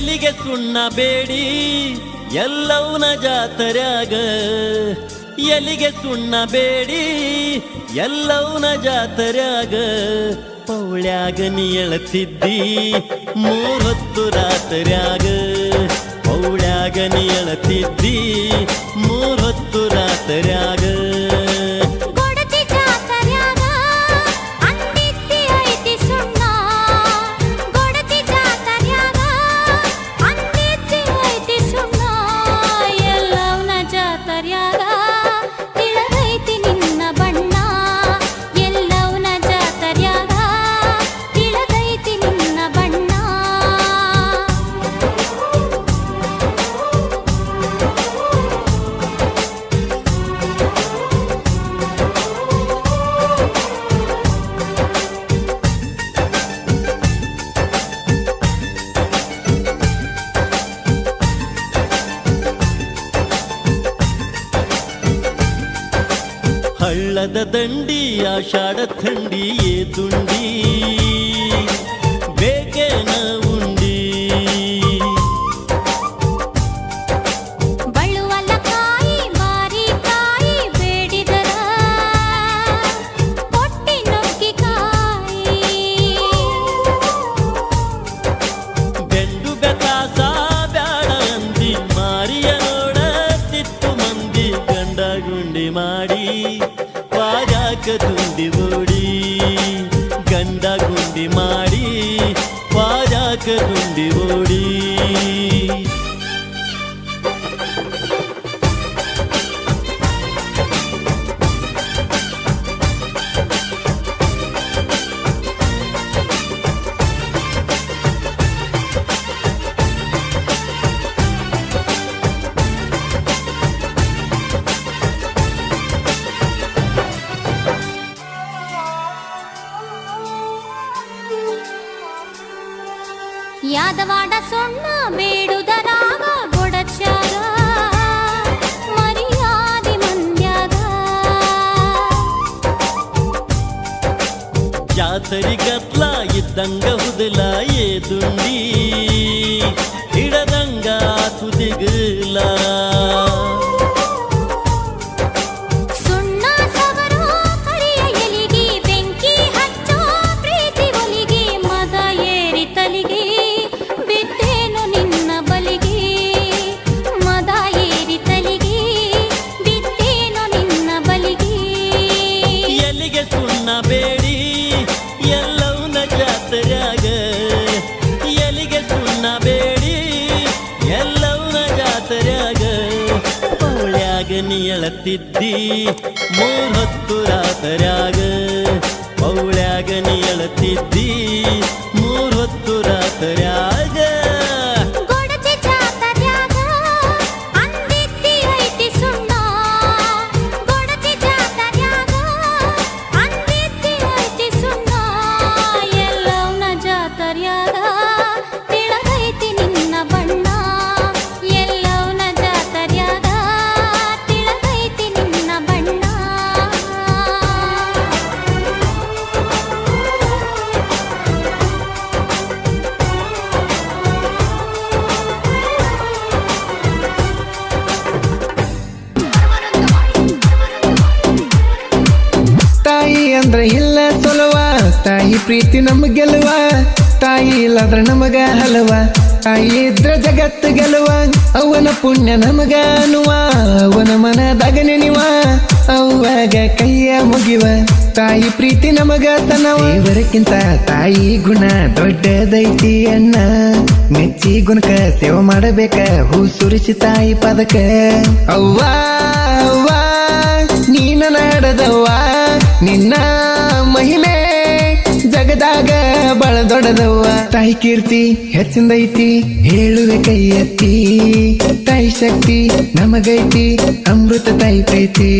ಎಲಿಗೆ ಸುಣ್ಣ ಬೇಡಿ, ಎಲ್ಲವನ ಜಾತರಾಗ ಎಲಿಗೆ ಸುಣ್ಣ ಬೇಡಿ, ಎಲ್ಲವನ ಜಾತರಾಗ ಪೌಳ್ಯಾಗ ನೀ ಎಳತಿದ್ದಿ ಮೂವತ್ತು ರಾತ್ರ್ಯಾಗ. ಪೌಳ್ಯಾಗ ನೀ ಎಳತಿದ್ದಿ ಮೂವತ್ತು ರಾತ್ರ್ಯಾಗ. ಹಳ್ಳದ ದಂಡಿ ಆಷಾಢ ಥಂಡಿ ಏ ತುಂಡಿ ಓಡಿ ಗಂಡ ಗುಂಡಿ ಮಾಡಿ ಪಾಜಾಕ ಗುಂಡಿ ಓಡಿ ಯಾದವಾಡ ಸೊಣ್ಣ ಬೇಡುದರಾಗ ಗೊಡಚಾರ ಮರ್ಯಾದಿ ಮಂದ್ಯಾಗ ಜಾತರಿ ಗತ್ಲ ಇದ್ದಂಗ ಹುದಲ ನೀ ಎಳತಿದ್ದಿ ಮೂರ್ ಹೊತ್ತು ರಾತರ್ಯಾಗ ಪೌಳ್ಯಾಗ ಅಂದ್ರ ಇಲ್ಲ ತೊಲವ ತಾಯಿ ಪ್ರೀತಿ ನಮ್ ಗೆಲುವ. ತಾಯಿ ಇಲ್ಲದ್ರ ನಮಗ ಹಲವ. ತಾಯಿ ಇದ್ರ ಜಗತ್ತು ಗೆಲುವ. ಅವನ ಪುಣ್ಯ ನಮಗ ಅನ್ನುವ. ಅವನ ಮನದಾಗ ನೆನಿವ. ಅವಾಗ ಕೈಯ ಮುಗಿವ. ತಾಯಿ ಪ್ರೀತಿ ನಮಗ ತನವ ಇವರಕ್ಕಿಂತ ತಾಯಿ ಗುಣ ದೊಡ್ಡದೈತಿ ಅಣ್ಣ. ಮೆಚ್ಚಿ ಗುಣಕ ಸೇವೆ ಮಾಡಬೇಕ. ಹೂ ಸುರಿಸಿ ತಾಯಿ ಪದಕ. ಅವ್ವಾ, ಅವ್ವ, ನೀನ ನಾಡದವ್ವ. ನಿನ್ನ ಮಹಿಮೆ ಜಗದಾಗ ಬಳ ದೊಡ್ಡದವ್ವ. ತಾಯಿ ಕೀರ್ತಿ ಹೆಚ್ಚಿಂದೈತಿ ಹೇಳುವೆ ಕೈ ಎತ್ತಿ ತಾಯಿ ಶಕ್ತಿ ನಮಗೈತಿ, ಅಮೃತ ತಾಯಿ ಪ್ರೀತಿ.